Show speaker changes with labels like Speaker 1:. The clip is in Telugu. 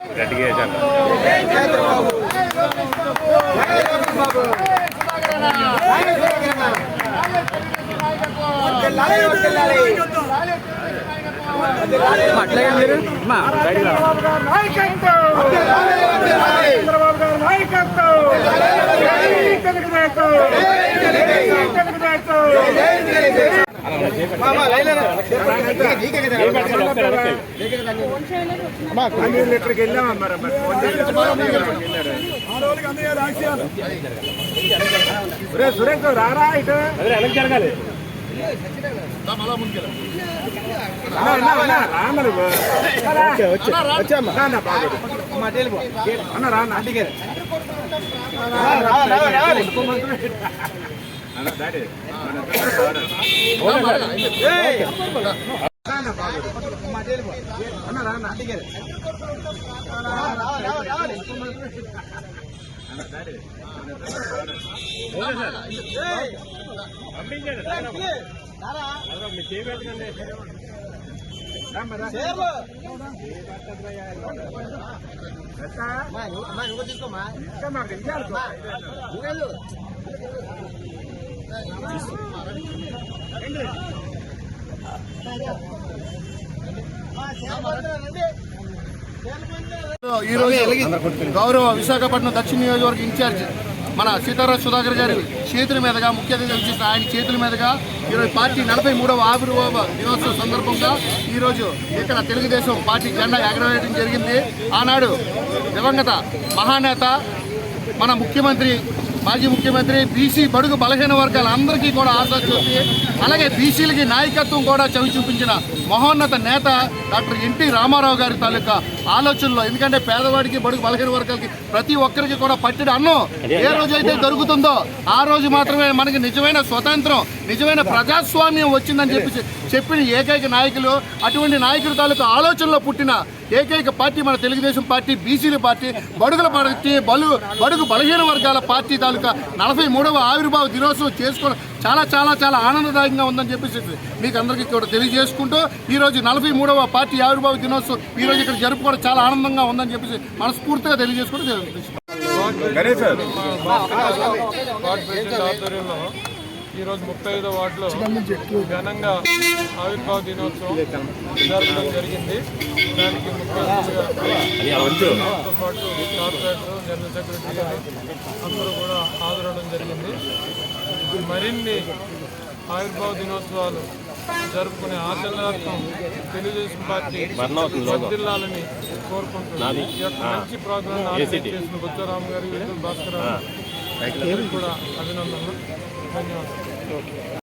Speaker 1: వేసాను
Speaker 2: చంద్రబాబు గారు నాయకత్వం తెలుగుదేశం తెలుగుదేశం ఇక్కడికి వెళ్ళామా మరి మరి ఫోన్ చేసి సురేష్ సురేష్ రారా ఇటు అన్నా, అన్నా, అన్నా, రా మరి. రా, అన్నా, బాగా. అన్న రా అన్న. అన్న, డాడీ. ఏయ్. రా అన్న, బాగా.
Speaker 3: ఈరోజు గౌరవ విశాఖపట్నం దక్షిణ నియోజకవర్గ ఇన్ఛార్జ్ మన సీతారాం సుధాకర్ గారి చేతుల మీదుగా ముఖ్య అతిథిగా ఆయన చేతుల మీదుగా ఈరోజు పార్టీ నలభై మూడవ ఆవిర్భావ దినోత్సవం సందర్భంగా ఈరోజు ఇక్కడ తెలుగుదేశం పార్టీ జెండా ఎగరవేయడం జరిగింది. ఆనాడు దివంగత మహానేత మన ముఖ్యమంత్రి మాజీ ముఖ్యమంత్రి బీసీ బడుగు బలహీన వర్గాల అందరికీ కూడా ఆశ చూసి అలాగే బీసీలకి నాయకత్వం కూడా చవి చూపించిన మహోన్నత నేత డాక్టర్ ఎన్టీ రామారావు గారి తాలూకా ఆలోచనలో ఎందుకంటే పేదవాడికి బడుగు బలహీన వర్గాలకి ప్రతి ఒక్కరికి కూడా పట్టిన అన్నం. ఏ రోజైతే దొరుకుతుందో ఆ రోజు మాత్రమే మనకి నిజమైన స్వతంత్రం నిజమైన ప్రజాస్వామ్యం వచ్చిందని చెప్పి చెప్పిన ఏకైక నాయకులు అటువంటి నాయకుల తాలూకా ఆలోచనలో పుట్టిన ఏకైక పార్టీ మన తెలుగుదేశం పార్టీ బీసీల పార్టీ బడుగుల పార్టీ బలు బడుగు బలహీన వర్గాల పార్టీ తాలూకా నలభై మూడవ ఆవిర్భావ దినోత్సవం చేసుకోవడం చాలా చాలా చాలా ఆనందదాయకంగా ఉందని చెప్పేసి మీకు అందరికీ కూడా తెలియజేసుకుంటూ ఈరోజు నలభై మూడవ పార్టీ ఆవిర్భావ దినోత్సవం ఈరోజు ఇక్కడ జరుపుకోవడం చాలా ఆనందంగా ఉందని చెప్పేసి మనస్ఫూర్తిగా తెలియజేసుకుంటూ.
Speaker 1: గణేష్
Speaker 4: ఈరోజు ముప్పై ఐదో వార్డులో ఘనంగా ఆవిర్భావ దినోత్సవం జరపడం జరిగింది. దానికి ముఖ్య అతిథిగా నాతో పాటు కార్పొరేటర్ జనరల్ సెక్రటరీ గారు అందరూ కూడా హాజరవడం జరిగింది. మరిన్ని ఆవిర్భావ దినోత్సవాలు జరుపుకునే ఆచరణార్థం తెలుగుదేశం పార్టీ వర్ధిల్లాలని కోరుకుంటున్నాను. మంచి ప్రోగ్రాం చేసిన బుచ్చరామ్ గారి భాస్కర్ గారు అందరికీ కూడా అభినందనలు ధన్యవాదాలు